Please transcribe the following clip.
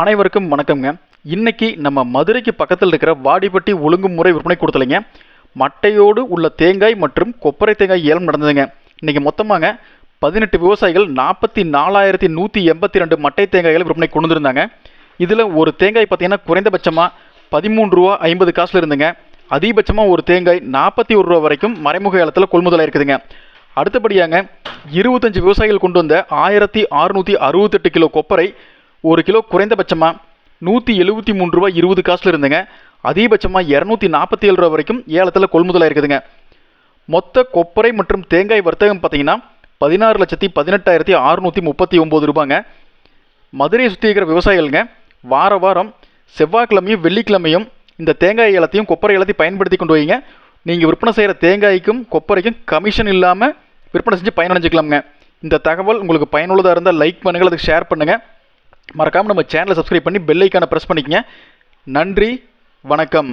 அனைவருக்கும் வணக்கம்ங்க. இன்னைக்கு நம்ம மதுரைக்கு பக்கத்தில் இருக்கிற வாடிப்பட்டி ஒழுங்குமுறை விற்பனை கொடுத்தலைங்க. மட்டையோடு உள்ள தேங்காய் மற்றும் கொப்பரை தேங்காய் ஏலம் நடந்ததுங்க. இன்றைக்கி மொத்தமாக பதினெட்டு விவசாயிகள் நாற்பத்தி நாலாயிரத்தி நூற்றி எண்பத்தி ரெண்டு மட்டை தேங்காய்களை விற்பனை கொண்டு வந்திருந்தாங்க இதில் ஒரு தேங்காய் பார்த்தீங்கன்னா குறைந்தபட்சமாக பதிமூன்று ரூபா ஐம்பது காசில் இருந்துங்க. அதிகபட்சமாக ஒரு தேங்காய் நாற்பத்தி ஒரு ரூபா வரைக்கும் மறைமுக ஏலத்தில் கொள்முதலாக இருக்குதுங்க அடுத்தபடியாங்க இருபத்தஞ்சு விவசாயிகள் கொண்டு வந்த ஆயிரத்தி அறுநூற்றி அறுபத்தெட்டு கிலோ கொப்பரை ஒரு கிலோ குறைந்தபட்சமாக நூற்றி எழுபத்தி மூணு ரூபா இருபது காசில் இருந்துங்க. அதிகபட்சமாக இரநூத்தி நாற்பத்தி ஏழு ரூபா வரைக்கும் ஏலத்தில் கொள்முதலாக இருக்குதுங்க. மொத்த கொப்பரை மற்றும் தேங்காய் வர்த்தகம் பார்த்தீங்கன்னா பதினாறு லட்சத்தி பதினெட்டாயிரத்தி அறுநூற்றி முப்பத்தி ஒம்பது ரூபாங்க. மதுரையை சுற்றி இருக்கிற விவசாயிகளுங்க வார வாரம் செவ்வாய்க்கிழமையும் வெள்ளிக்கிழமையும் இந்த தேங்காய் ஏலத்தையும் கொப்பரை ஏலத்தையும் பயன்படுத்தி கொண்டு வைங்க நீங்கள் விற்பனை செய்கிற தேங்காய்க்கும் கொப்பரைக்கும் கமிஷன் இல்லாமல் விற்பனை செஞ்சு பயனடைஞ்சுக்கலாமுங்க. இந்த தகவல் உங்களுக்கு பயனுள்ளதாக இருந்தால் லைக் பண்ணுங்கள் அதுக்கு ஷேர் பண்ணுங்கள் மறக்காமல் நம்ம சேனலை சப்ஸ்கிரைப் பண்ணி பெல் ஐக்கானை ப்ரெஸ் பண்ணிக்கங்க. நன்றி வணக்கம்.